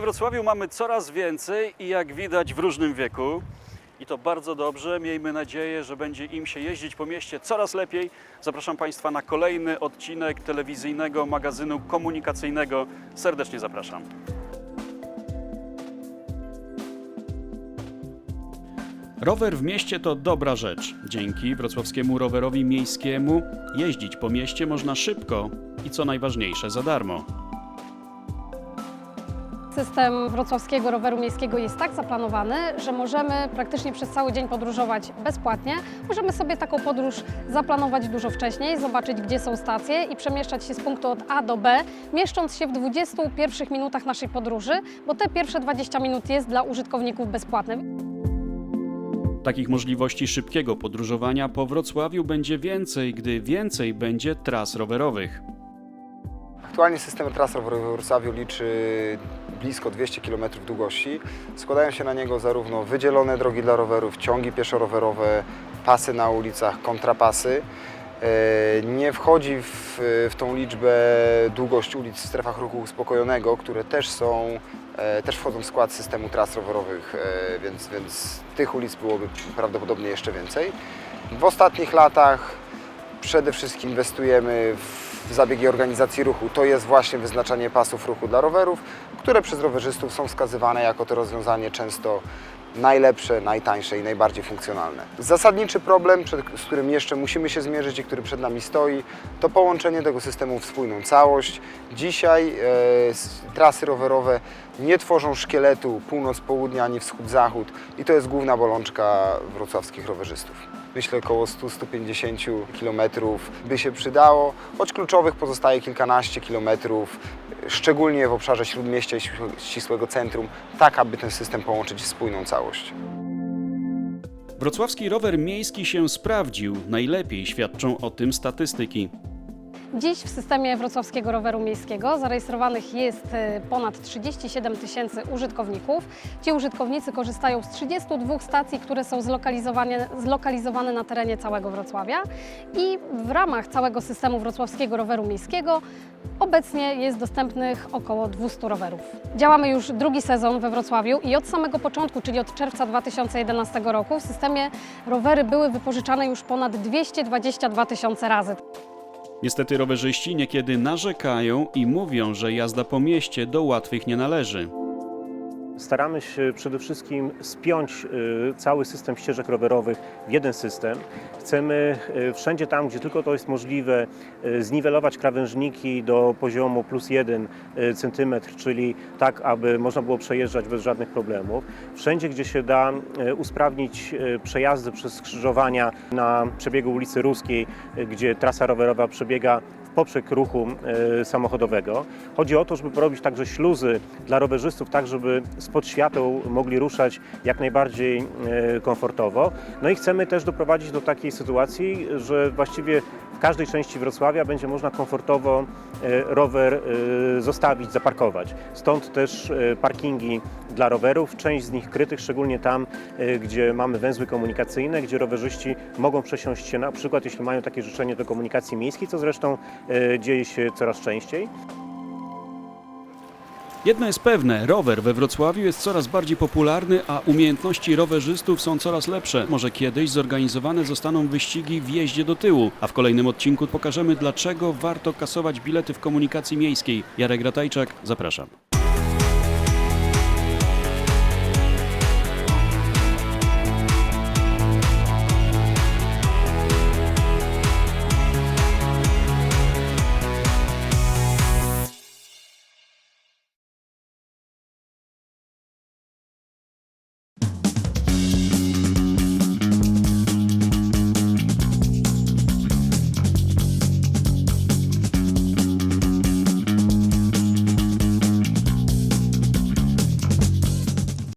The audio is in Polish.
Wrocławiu mamy coraz więcej i jak widać w różnym wieku. I to bardzo dobrze. Miejmy nadzieję, że będzie im się jeździć po mieście coraz lepiej. Zapraszam Państwa na kolejny odcinek telewizyjnego magazynu komunikacyjnego. Serdecznie zapraszam. Rower w mieście to dobra rzecz. Dzięki wrocławskiemu rowerowi miejskiemu jeździć po mieście można szybko i co najważniejsze za darmo. System wrocławskiego roweru miejskiego jest tak zaplanowany, że możemy praktycznie przez cały dzień podróżować bezpłatnie. Możemy sobie taką podróż zaplanować dużo wcześniej, zobaczyć gdzie są stacje i przemieszczać się z punktu od A do B, mieszcząc się w 20 pierwszych minutach naszej podróży, bo te pierwsze 20 minut jest dla użytkowników bezpłatne. Takich możliwości szybkiego podróżowania po Wrocławiu będzie więcej, gdy więcej będzie tras rowerowych. Aktualnie system tras rowerowych w Wrocławiu liczy blisko 200 km długości. Składają się na niego zarówno wydzielone drogi dla rowerów, ciągi pieszo-rowerowe, pasy na ulicach, kontrapasy. E, Nie wchodzi w, w tą liczbę długość ulic w strefach ruchu uspokojonego, które też są, e, też wchodzą w skład systemu tras rowerowych, e, więc, więc tych ulic byłoby prawdopodobnie jeszcze więcej. W ostatnich latach przede wszystkim inwestujemy w zabiegi organizacji ruchu. To jest właśnie wyznaczanie pasów ruchu dla rowerów, które przez rowerzystów są wskazywane jako to rozwiązanie często najlepsze, najtańsze i najbardziej funkcjonalne. Zasadniczy problem, przed, z którym jeszcze musimy się zmierzyć i który przed nami stoi, to połączenie tego systemu w spójną całość. Dzisiaj e, trasy rowerowe nie tworzą szkieletu północ-południa ani wschód-zachód i to jest główna bolączka wrocławskich rowerzystów. Myślę około 100-150 km by się przydało, choć kluczowych pozostaje kilkanaście kilometrów, szczególnie w obszarze śródmieścia i ścisłe- ścisłego centrum, tak aby ten system połączyć w spójną całość. Wrocławski rower miejski się sprawdził. Najlepiej świadczą o tym statystyki. Dziś w systemie wrocławskiego roweru miejskiego zarejestrowanych jest e, ponad 37 tysięcy użytkowników. Ci użytkownicy korzystają z 32 stacji, które są zlokalizowane, zlokalizowane na terenie całego Wrocławia i w ramach całego systemu wrocławskiego roweru miejskiego obecnie jest dostępnych około 200 rowerów. Działamy już drugi sezon we Wrocławiu i od samego początku, czyli od czerwca 2011 roku w systemie rowery były wypożyczane już ponad 222 tysiące razy. Niestety rowerzyści niekiedy narzekają i mówią, że jazda po mieście do łatwych nie należy. Staramy się przede wszystkim spiąć y, cały system ścieżek rowerowych w jeden system. Chcemy y, wszędzie tam, gdzie tylko to jest możliwe, y, zniwelować krawężniki do poziomu plus jeden y, centymetr, czyli tak, aby można było przejeżdżać bez żadnych problemów. Wszędzie, gdzie się da usprawnić przejazdy przez skrzyżowania na przebiegu ulicy Ruskiej, gdzie trasa rowerowa przebiega w poprzek ruchu e, samochodowego. Chodzi o to, żeby porobić także śluzy dla rowerzystów, tak żeby spod świateł mogli ruszać jak najbardziej e, komfortowo. No i chcemy też doprowadzić do takiej sytuacji, że właściwie w każdej części Wrocławia będzie można komfortowo e, rower zostawić, zaparkować. Stąd też parkingi dla rowerów, część z nich krytych, szczególnie tam, gdzie mamy węzły komunikacyjne, gdzie rowerzyści mogą przesiąść się na przykład, jeśli mają takie życzenie do komunikacji miejskiej, co zresztą dzieje się coraz częściej. Jedno jest pewne, rower we Wrocławiu jest coraz bardziej popularny, a umiejętności rowerzystów są coraz lepsze. Może kiedyś zorganizowane zostaną wyścigi w jeździe do tyłu, a w kolejnym odcinku pokażemy, dlaczego warto kasować bilety w komunikacji miejskiej. Jarek Ratajczak, zapraszam.